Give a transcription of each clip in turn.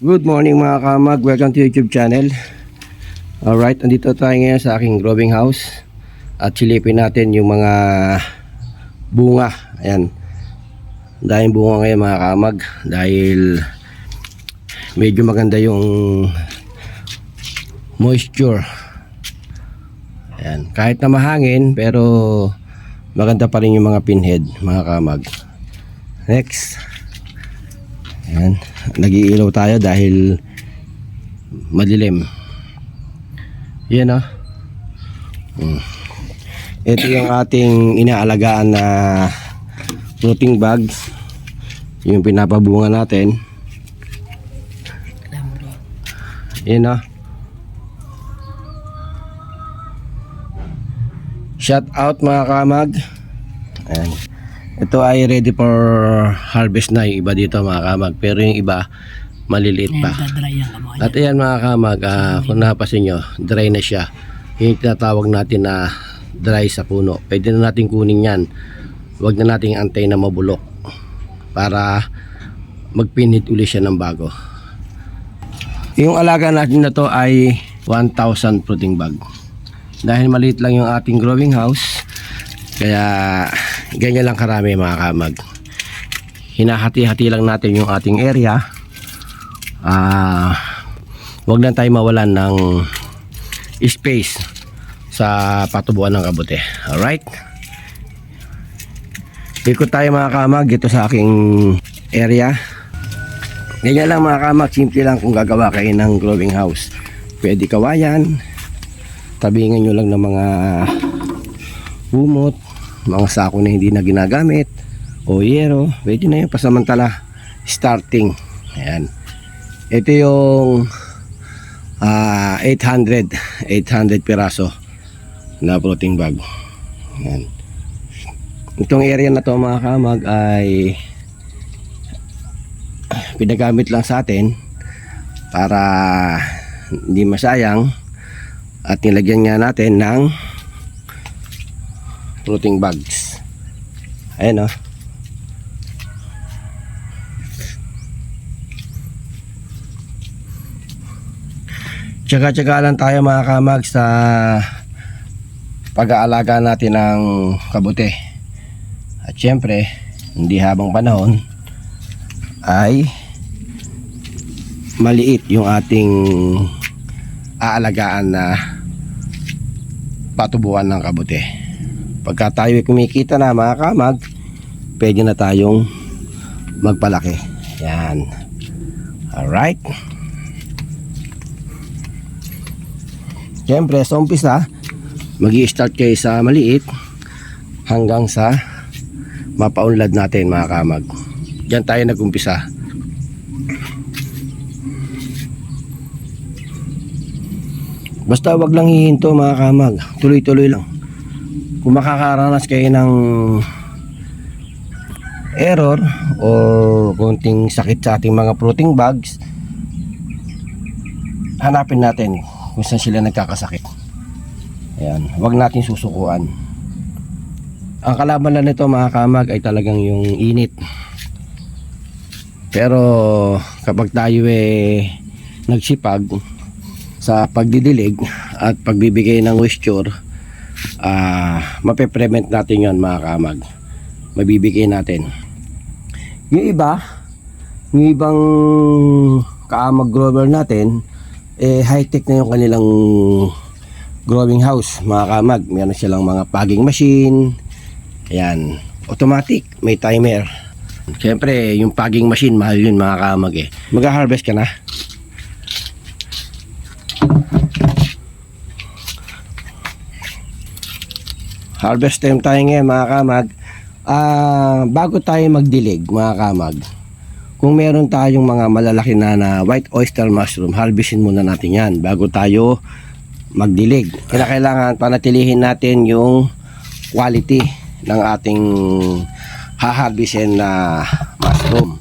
Good morning mga kamag, welcome to YouTube channel. Alright, andito tayo ngayon sa aking growing house. At silipin natin yung mga bunga. Ayan. Dahil bunga ngayon mga kamag. Dahil medyo maganda yung moisture. Ayan, kahit na mahangin pero maganda pa rin yung mga pinhead mga kamag. Next Ayan, nag-iilaw tayo dahil madilim. Yan ah. Hmm. Ito yung ating inaalagaan na floating bags. Yung pinapabunga natin. Yan ah. Shout out mga kamag. Ayan. Ito ay ready for harvest na yung iba dito mga kamag. Pero yung iba maliliit pa. At ayan mga kamag, ah, kung napasin nyo, dry na siya. Yung tinatawag natin na dry sa puno. Pwede na natin kunin yan. Huwag na nating antay na mabulok para magpinit uli siya ng bago. Yung alaga natin na to ay 1,000 fruiting bag. Dahil maliit lang yung ating growing house, kaya ganyan lang karami mga kamag. Hinahati-hati lang natin yung ating area ah wag lang tayo mawalan ng space sa patubuan ng kabute. Alright? Ikot tayo mga kamag dito sa aking area. Ganyan lang mga kamag, simple lang kung gagawa kayo ng growing house. Pwede kawayan, tabingan nyo lang ng mga humot, mga sako na hindi na ginagamit, o yero, pwede na yun pasamantala. Starting. Ayan. Ito yung ah 800 800 piraso na floating bag. Yan. Itong area na to mga kamag ay pinagamit lang sa atin para hindi masayang at nilagyan nga natin ng floating bags. Ayan oh. o. Tsaga-tsaga lang tayo mga kamag sa pag-aalaga natin ng kabute. At syempre, hindi habang panahon ay maliit yung ating aalagaan na patubuan ng kabute. Pagka tayo ay kumikita na mga kamag, pwede na tayong magpalaki. Yan. Alright. Siyempre, sa umpisa, mag start kayo sa maliit hanggang sa mapaunlad natin mga kamag. Diyan tayo nag-umpisa. Basta wag lang hihinto mga kamag. Tuloy-tuloy lang. Kung makakaranas kayo ng error o konting sakit sa ating mga fruiting bags, hanapin natin kung saan sila nagkakasakit. Ayan, wag natin susukuan. Ang kalaban lang nito mga kamag ay talagang yung init. Pero kapag tayo eh nagsipag sa pagdidilig at pagbibigay ng moisture, ah mape-prevent natin yon mga kamag. Mabibigay natin. Yung iba, yung ibang kaamag grower natin, eh high-tech na yung kanilang growing house, mga kamag. Meron silang mga pagging machine. Ayan, automatic, may timer. Siyempre, yung pagging machine, mahal yun mga kamag eh. Mag-harvest ka na. Harvest time tayo ngayon mga kamag. Ah, bago tayo magdilig mga kamag, kung meron tayong mga malalaki na, na white oyster mushroom, harvestin muna natin yan bago tayo magdilig. Kailangan panatilihin natin yung quality ng ating haharvestin na mushroom.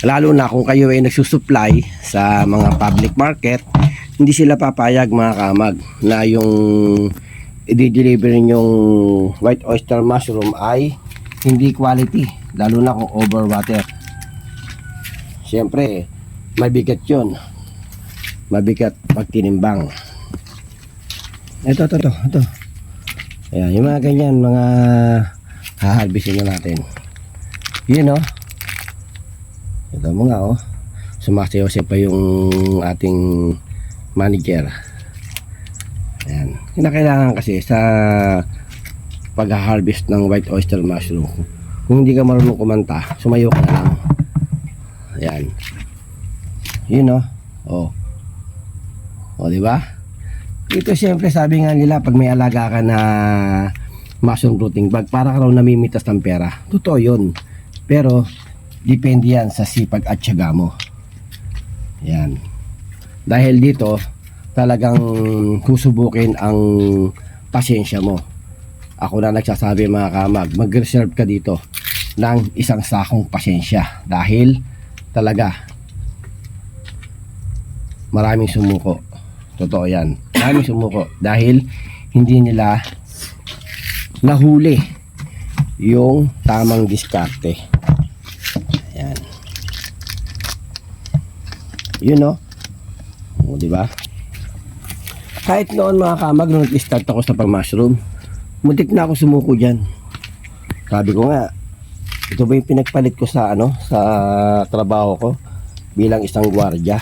Lalo na kung kayo ay nagsusupply sa mga public market, hindi sila papayag mga kamag na yung i-deliver yung white oyster mushroom ay hindi quality lalo na kung overwater Siyempre, mabigat yun. Mabigat pag tinimbang. Ito, ito, ito, ito. Ayan, yung mga ganyan, mga haharbisin na natin. Yun, oh. Ito mo nga, oh. Sumasayaw pa yung ating manager. Ayan. Kinakailangan kasi sa pag-harvest ng white oyster mushroom. Kung hindi ka marunong kumanta, sumayo ka lang. Ayan. Yun oh. Oh. Oh, di ba? Ito siyempre sabi nga nila pag may alaga ka na mushroom rooting bag, para ka raw namimitas ng pera. Totoo yun. Pero, depende yan sa sipag at syaga mo. Yan. Dahil dito, talagang susubukin ang pasensya mo. Ako na nagsasabi mga kamag, mag-reserve ka dito ng isang sakong pasensya. Dahil talaga, maraming sumuko. Totoo yan. Maraming sumuko. Dahil hindi nila nahuli yung tamang diskarte. Ayan. Yun no? O, di ba? Kahit noon mga kamag, nung nag-start ako sa pang-mushroom, muntik na ako sumuko dyan. Sabi ko nga, ito ba yung pinagpalit ko sa ano, sa trabaho ko bilang isang gwardiya.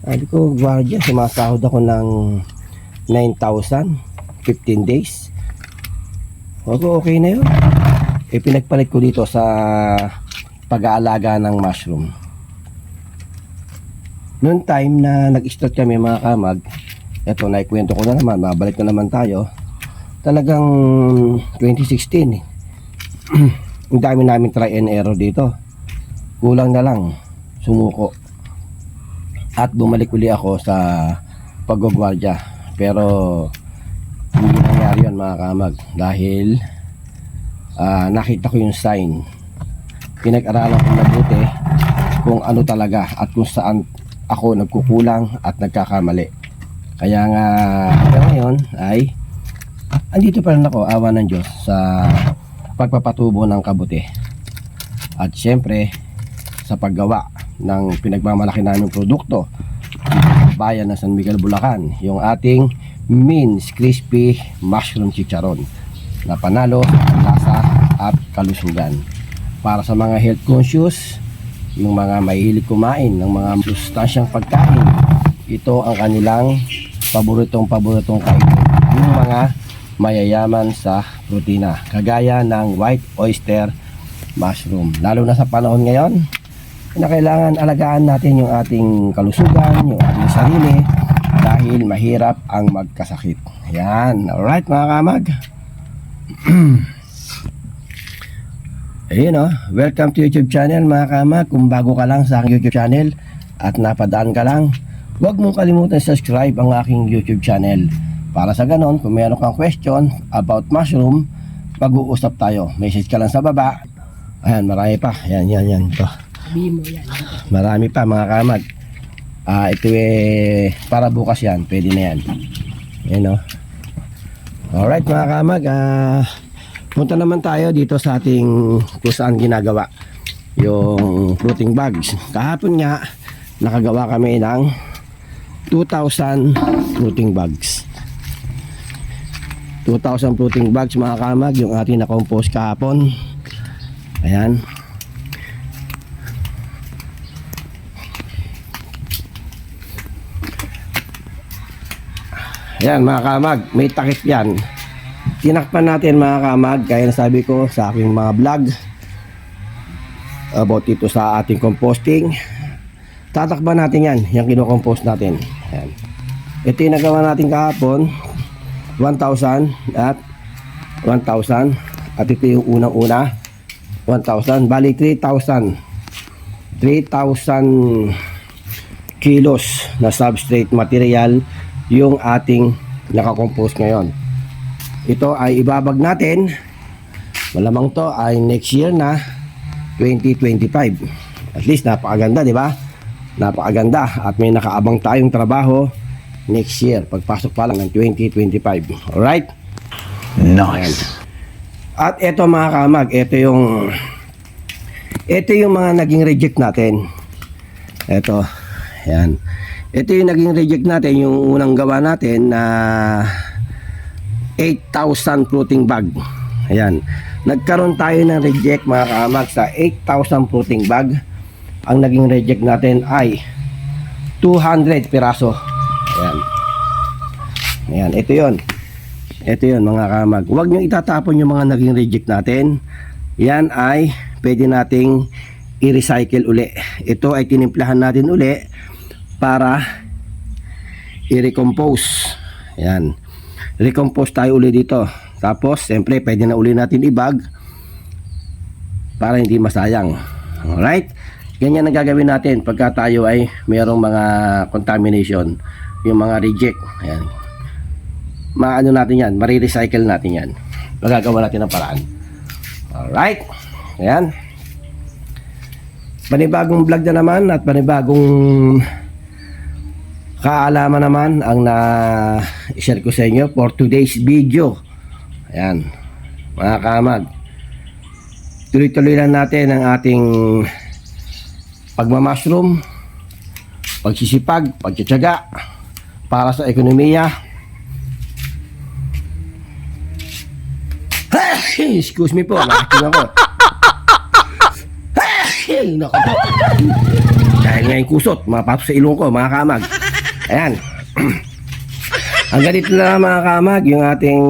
Sabi ko, gwardiya, sumasahod ako ng 9,000, 15 days. Ako, okay na yun. Eh, pinagpalit ko dito sa pag-aalaga ng mushroom. Noong time na nag-start kami mga kamag, eto, naikwento ko na naman, mabalik na naman tayo. Talagang 2016 eh. Ang dami namin try and error dito. Kulang na lang, sumuko. At bumalik uli ako sa paggagwardya. Pero hindi nangyari yun mga kamag dahil ah, nakita ko yung sign. Pinag-aralan ko mabuti kung ano talaga at kung saan ako nagkukulang at nagkakamali. Kaya nga hanggang ngayon ay andito pa rin ako, awa ng Diyos sa pagpapatubo ng kabuti. At syempre sa paggawa ng pinagmamalaki naming produkto bayan ng San Miguel, Bulacan yung ating Min's Crispy Mushroom Chicharon na panalo lasa at kalusugan para sa mga health conscious yung mga mahilig kumain ng mga sustansyang pagkain ito ang kanilang paboritong paboritong kainin yung mga mayayaman sa protina kagaya ng white oyster mushroom lalo na sa panahon ngayon na kailangan alagaan natin yung ating kalusugan, yung ating sarili dahil mahirap ang magkasakit. Yan. Alright mga kamag. Ayun oh. Welcome to YouTube channel mga kamag. Kung bago ka lang sa aking YouTube channel at napadaan ka lang, huwag mong kalimutan subscribe ang aking YouTube channel. Para sa ganon, kung meron kang question about mushroom, pag-uusap tayo. Message ka lang sa baba. Ayan, marami pa. Yan, yan, yan. Ito. Yan. Marami pa mga kamag. Ah, ito eh para bukas 'yan, pwede na 'yan. Ayan oh. Alright mga kamag, ah punta naman tayo dito sa ating kung saan ginagawa yung fruiting bags. Kahapon nga nakagawa kami ng 2,000 fruiting bags. 2,000 fruiting bags mga kamag, yung ating na-compose kahapon. Ayan. Ayan mga kamag, may takip yan. Tinakpan natin mga kamag, kaya sabi ko sa aking mga vlog about ito sa ating composting. Tatakpan natin yan, yung kinokompost natin. Ayan. Ito yung nagawa natin kahapon, 1,000 at 1,000. At ito yung unang-una, 1,000. Bali, 3,000. 3,000 kilos na substrate material yung ating nakakompose ngayon. Ito ay ibabag natin. Malamang to ay next year na 2025. At least napakaganda, di ba? Napakaganda at may nakaabang tayong trabaho next year pagpasok pa lang ng 2025. Alright? Nice. At ito mga kamag, ito yung ito yung mga naging reject natin. Ito. Yan. Ito yung naging reject natin, yung unang gawa natin na 8,000 floating bag. Ayan. Nagkaroon tayo ng reject mga kamag sa 8,000 floating bag. Ang naging reject natin ay 200 piraso. Ayan. Ayan, ito yon. Ito yon mga kamag. Huwag nyo itatapon yung mga naging reject natin. Yan ay pwede nating i-recycle uli. Ito ay tinimplahan natin uli para i-recompose. Yan. Recompose tayo uli dito. Tapos, siyempre, pwede na uli natin i-bag para hindi masayang. Alright? Ganyan ang gagawin natin pagka tayo ay mayroong mga contamination, yung mga reject. Ayan. Maano natin yan, marirecycle natin yan. Magagawa natin ng paraan. Alright? Ayan. Panibagong vlog na naman at panibagong kaalaman naman ang na-share ko sa inyo for today's video. Ayan. Mga kamag. Tuloy-tuloy lang natin ang ating pagmamashroom, pagsisipag, pagtsatsaga para sa ekonomiya. Excuse me po, nakakin ako. Nako po. Dahil nga kusot, mapasok sa ilong ko, mga kamag. Ayan. Ang ganito na mga kamag, yung ating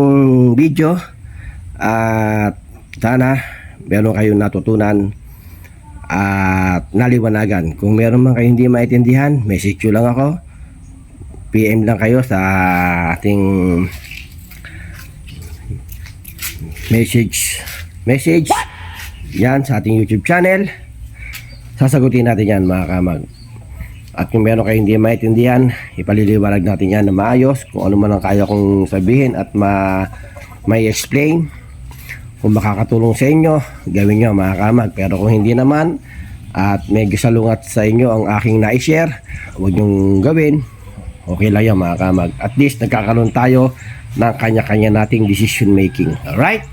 video. At sana meron kayong natutunan at naliwanagan. Kung meron man kayo hindi maintindihan, message nyo lang ako. PM lang kayo sa ating message. Message. Yan sa ating YouTube channel. Sasagutin natin yan mga kamag. At kung meron kayo hindi maintindihan ipaliliwanag natin yan na maayos kung ano man ang kaya kong sabihin at ma may explain kung makakatulong sa inyo gawin nyo mga kamag. Pero kung hindi naman at medyo salungat sa inyo ang aking na-share huwag nyong gawin. Okay lang yan mga kamag. At least nagkakaroon tayo ng kanya-kanya nating decision making alright